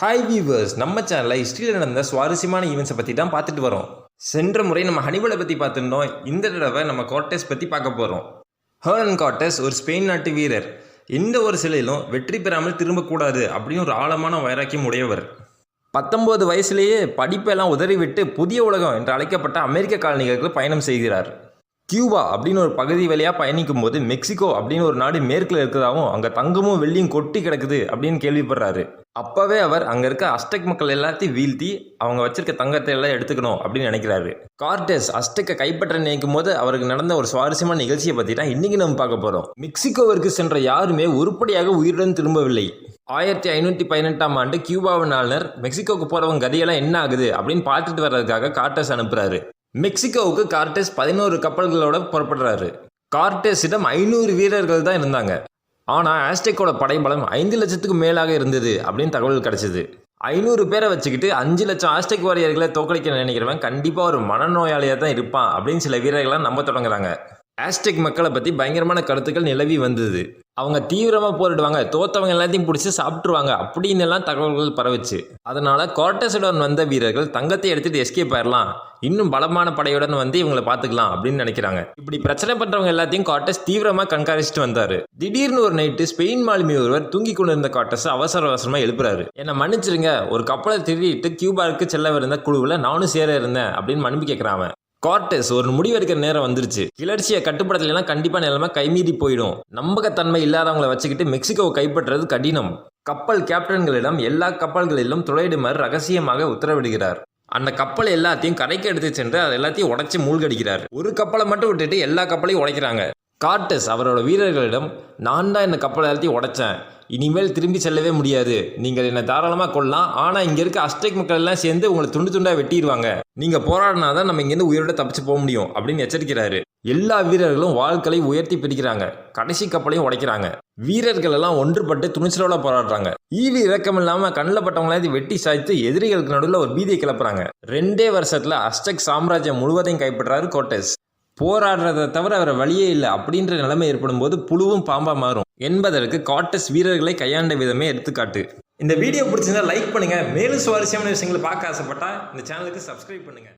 Hi viewers நம்ம சேனலில் ஹிஸ்ட்ரியில் நடந்த சுவாரஸ்யமான ஈவெண்ட்ஸை பற்றி தான் பார்த்துட்டு வரோம். சென்ற முறை நம்ம ஹனிபலை பற்றி பார்த்துருந்தோம். இந்த தடவை நம்ம கார்டஸ் பற்றி பார்க்க போகிறோம் ஹேர்ன் காட்டஸ் ஒரு ஸ்பெயின் நாட்டு வீரர். எந்த ஒரு சிலையிலும் வெற்றி பெறாமல் திரும்பக்கூடாது அப்படின்னு ஒரு ஆழமான வைராக்கியம் உடையவர். பத்தொம்போது வயசுலேயே படிப்பெல்லாம் உதறிவிட்டு புதிய உலகம் என்று அழைக்கப்பட்ட அமெரிக்க காலனிகளுக்கு பயணம் செய்கிறார். கியூபா அப்படின்னு ஒரு பகுதி வழியாக பயணிக்கும் போது மெக்சிகோ அப்படின்னு ஒரு நாடு மேற்கில் இருக்கிறதாவும் அங்கே தங்கமும் வெள்ளியும் கொட்டி கிடக்குது அப்படின்னு கேள்விப்படுறாரு. அப்போவே அவர் அங்கே இருக்க அஸ்டெக் மக்கள் எல்லாத்தையும் வீழ்த்தி அவங்க வச்சிருக்க தங்கத்தை எல்லாம் எடுத்துக்கணும் அப்படின்னு நினைக்கிறாரு. கார்டஸ் அஸ்டெக்கை கைப்பற்ற நினைக்கும் போது அவருக்கு நடந்த ஒரு சுவாரஸ்யமான நிகழ்ச்சியை பற்றி தான் இன்னைக்கு நம்ம பார்க்க போகிறோம் மெக்சிகோவிற்கு சென்ற யாருமே உருப்படியாக உயிருடன் திரும்பவில்லை. ஆயிரத்தி ஐநூற்றி பதினெட்டாம் ஆண்டு கியூபாவின் ஆளுநர் மெக்சிகோவுக்கு போகிறவங்க கதையெல்லாம் என்ன ஆகுது அப்படின்னு பார்த்துட்டு வர்றதுக்காக கார்டஸ் அனுப்புகிறாரு மெக்சிகோவுக்கு கார்டெஸ் பதினோரு கப்பல்களோட புறப்படுறாரு. கார்டெஸிடம் ஐநூறு வீரர்கள் தான் இருந்தாங்க. ஆனால் ஆஸ்டெக்கோட படைபலம் ஐந்து லட்சத்துக்கு மேலாக இருந்தது அப்படின்னு தகவல் கிடைச்சிது. ஐநூறு பேரை வச்சுக்கிட்டு அஞ்சு லட்சம் ஆஸ்டெக் வாரியர்களை தோக்கடிக்க நினைக்கிறவன் கண்டிப்பாக ஒரு மனநோயாளியாக தான் இருப்பான் அப்படின்னு சில வீரர்கள்லாம் நம்ப தொடங்குறாங்க. ஆஸ்டெக் மக்களை பற்றி பயங்கரமான கருத்துக்கள் நிலவி வந்தது. அவங்க தீவிரமாக போரிடுவாங்க. தோத்தவங்க எல்லாத்தையும் பிடிச்சி சாப்பிட்ருவாங்க அப்படின்னு எல்லாம் தகவல்கள் பரவுச்சு. அதனால் கோர்டஸுடன் வந்த வீரர்கள் தங்கத்தை எடுத்துட்டு எஸ்கேப் ஆயிடலாம் இன்னும் பலமான படையுடன் வந்து இவங்களை பார்த்துக்கலாம் அப்படின்னு நினைக்கிறாங்க. இப்படி பிரச்சனை பண்ணுறவங்க எல்லாத்தையும் கார்டஸ் தீவிரமாக கண்காணிச்சுட்டு வந்தாரு. திடீர்னு ஒரு நைட்டு ஸ்பெயின் மாலுமி ஒருவர் தூங்கி கொண்டிருந்த காட்டஸ் அவசர அவசரமாக எழுப்புறாரு. என்னை மன்னிச்சிருங்க. ஒரு கப்பலை திருடிட்டு கியூபாவுக்கு செல்லவிருந்த குழுவில் நானும் சேர இருந்தேன் அப்படின்னு மனுப்பி கேட்குறான் அவன். கார்டஸ் ஒரு முடிவெடுக்கிற நேரம் வந்துருச்சு. கிளர்ச்சியை கட்டுப்படுத்தலாம் கண்டிப்பா நிலைமை கைமீறி போயிடும். நம்பகத்தன்மை இல்லாதவங்களை வச்சுக்கிட்டு மெக்சிகோவை கைப்பற்றுறது கடினம். கப்பல் கேப்டன்களிடம் எல்லா கப்பல்களிலும் துளையிடுமாறு ரகசியமாக உத்தரவிடுகிறார். அந்த கப்பல் எல்லாத்தையும் கரைக்கு எடுத்து சென்று அதை எல்லாத்தையும் உடைச்சு மூழ்கடிக்கிறார். ஒரு கப்பலை மட்டும் விட்டுட்டு எல்லா கப்பலையும் உடைக்கிறாங்க. கார்டஸ் அவரோட வீரர்களிடம் நான் தான் இந்த கப்பலை எல்லாத்தையும் உடைச்சேன். இனிமேல் திரும்பி செல்லவே முடியாது. நீங்கள் என்னை தாராளமாக கொள்ளலாம் ஆனால் இங்கே இருக்க அஸ்டேக் மக்கள் எல்லாம் சேர்ந்து உங்களை துண்டு துண்டாக வெட்டிடுவாங்க நீங்கள் போராடினா தான் நம்ம இங்கேருந்து உயிரோட தப்பிச்சு போக முடியும் அப்படின்னு எச்சரிக்கிறாரு. எல்லா வீரர்களும் வாழ்களை உயர்த்தி பிடிக்கிறாங்க. கடைசி கப்பலையும் உடைக்கிறாங்க. வீரர்கள் எல்லாம் ஒன்றுபட்டு துணிச்சலோட போராடுறாங்க. ஈவி இறக்கம் இல்லாம கண்ணில் பட்டவங்களாவது வெட்டி சாய்த்து எதிரிகளுக்கு நடுவில் ஒரு பீதியை கிளப்புறாங்க. ரெண்டே வருஷத்துல அஸ்டக் சாம்ராஜ்யம் முழுவதையும் கைப்பற்றாரு கோட்டஸ். போராடுறதை தவிர அவரை வழியே இல்லை. அப்படின்ற நிலைமை ஏற்படும் போது புழுவும் பாம்பா மாறும். என்பதற்கு காட்டஸ் வீரர்களை கையாண்ட விதமே எடுத்துக்காட்டு. இந்த வீடியோ பிடிச்சிருந்தா லைக் பண்ணுங்க. மேலும் சுவாரஸ்யமான விஷயங்களை பார்க்க ஆசைப்பட்டா இந்த சேனலுக்கு சப்ஸ்கிரைப் பண்ணுங்க.